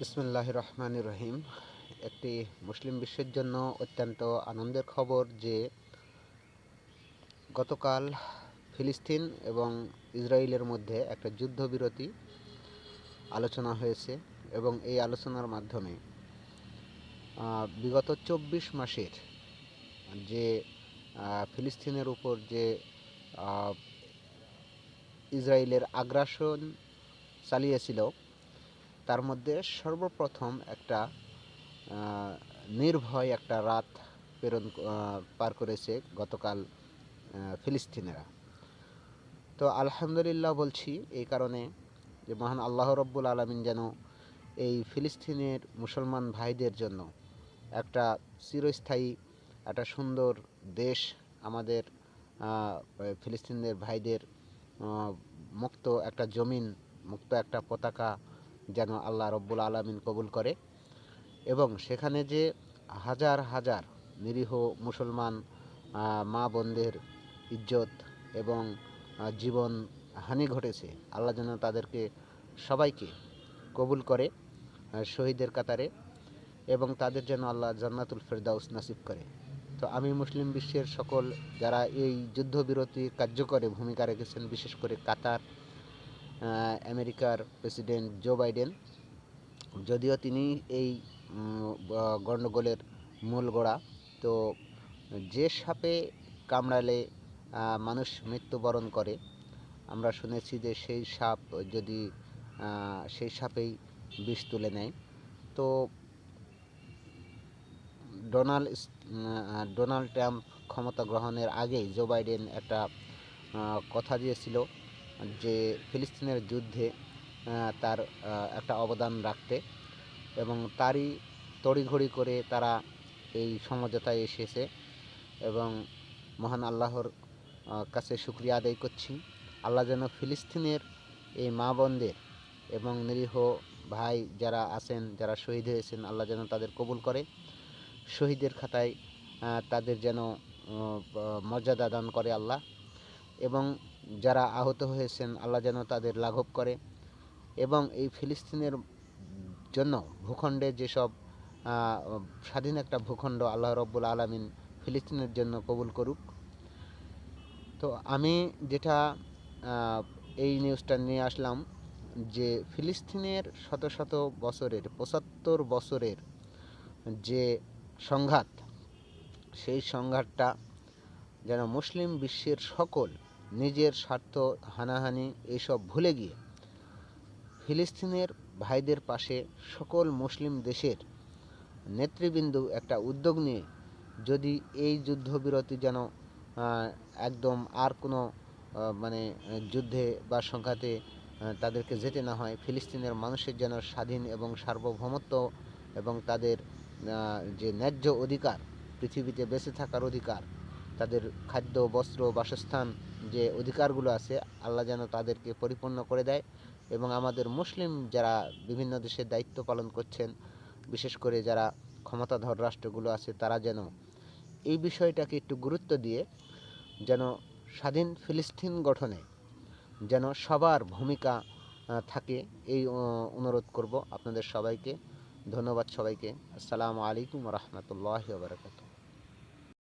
বিসমুল্লাহ রহমান রহিম। একটি মুসলিম বিশ্বের জন্য অত্যন্ত আনন্দের খবর যে, গতকাল ফিলিস্তিন এবং ইসরায়েলের মধ্যে একটা যুদ্ধবিরতি আলোচনা হয়েছে এবং এই আলোচনার মাধ্যমে বিগত চব্বিশ মাসের যে ফিলিস্তিনের উপর যে ইসরায়েলের আগ্রাসন চালিয়েছিল তার মধ্যে সর্বপ্রথম একটা নির্ভয় একটা রাত প্রেরণ পার করেছে গতকাল ফিলিস্তিনেরা। তো আলহামদুলিল্লাহ বলছি এই কারণে যে মহান আল্লাহ রব্বুল আলমিন যেন এই ফিলিস্তিনের মুসলমান ভাইদের জন্য একটা চিরস্থায়ী, একটা সুন্দর দেশ আমাদের ফিলিস্তিনের ভাইদের মুক্ত একটা জমিন, মুক্ত একটা পতাকা যেন আল্লাহ রব্বুল আলমিন কবুল করে। এবং সেখানে যে হাজার হাজার নিরীহ মুসলমান মা বোনদের ইজ্জত এবং জীবন হানি ঘটেছে, আল্লাহ যেন তাদেরকে সবাইকে কবুল করে শহীদের কাতারে এবং তাদের যেন আল্লাহ জান্নাতুল ফেরদাউস নাসিব করে। তো আমি মুসলিম বিশ্বের সকল যারা এই যুদ্ধবিরতি কার্যকরে ভূমিকা রেখেছেন, বিশেষ করে কাতার আমেরিকার প্রেসিডেন্ট জো বাইডেন, যদিও তিনি এই গণ্ডগোলের মূল গোড়া, তো যে সাপে কামড়ালে মানুষ মৃত্যুবরণ করে, আমরা শুনেছি যে সেই সাপ যদি সেই সাপেই বিষ তুলে নেয়। তো ডোনাল্ড ডোনাল্ড ট্রাম্প ক্ষমতা গ্রহণের আগেই জো বাইডেন একটা কথা দিয়েছিল যে ফিলিস্তিনের যুদ্ধে তার একটা অবদান রাখতে এবং তারই তড়িঘড়ি করে তারা এই সমঝোতায় এসেছে এবং মহান আল্লাহর কাছে শুক্রিয়া আদায় করছি। আল্লাহ যেন ফিলিস্তিনের এই মা বোনদের এবং নিরীহ ভাই যারা আছেন, যারা শহীদ হয়েছেন, আল্লাহ যেন তাদের কবুল করে। শহীদের খাতায় তাদের যেন মর্যাদা দান করে আল্লাহ। এবং যারা আহত হয়েছেন, আল্লাহ যেন তাদের লাঘব করে। এবং এই ফিলিস্তিনের জন্য ভূখণ্ডে যেসব স্বাধীন একটা ভূখণ্ড আল্লাহ রব্বুল আলমিন ফিলিস্তিনের জন্য কবুল করুক। তো আমি যেটা এই নিউজটা নিয়ে আসলাম যে ফিলিস্তিনের শত শত বছরের, পঁচাত্তর বছরের যে সংঘাত, সেই সংঘাতটা যেন মুসলিম বিশ্বের সকল নিজের স্বার্থ, হানাহানি এইসব ভুলে গিয়ে ফিলিস্তিনের ভাইদের পাশে সকল মুসলিম দেশের নেতৃবৃন্দ একটা উদ্যোগ নিয়ে যদি এই যুদ্ধবিরতি যেন একদম আর কোনো মানে যুদ্ধে বা সংঘাতে তাদেরকে যেতে না হয়, ফিলিস্তিনের মানুষের যেন স্বাধীন এবং সার্বভৌমত্ব এবং তাদের যে ন্যায্য অধিকার, পৃথিবীতে বেঁচে থাকার অধিকার তাদের খাদ্য, বস্ত্র, বাসস্থান যে অধিকারগুলো আছে, আল্লাহ যেন তাদেরকে পরিপূর্ণ করে দেয় এবং আমাদের মুসলিম যারা বিভিন্ন দেশে দায়িত্ব পালন করছেন, বিশেষ করে যারা ক্ষমতাধর রাষ্ট্রগুলো আছে, তারা যেন এই বিষয়টাকে একটু গুরুত্ব দিয়ে যেন স্বাধীন ফিলিস্তিন গঠনে যেন সবার ভূমিকা থাকে, এই অনুরোধ করব আপনাদের সবাইকে। ধন্যবাদ সবাইকে। আসসালামু আলাইকুম রহমতুল্লাহ বারকাতুহ।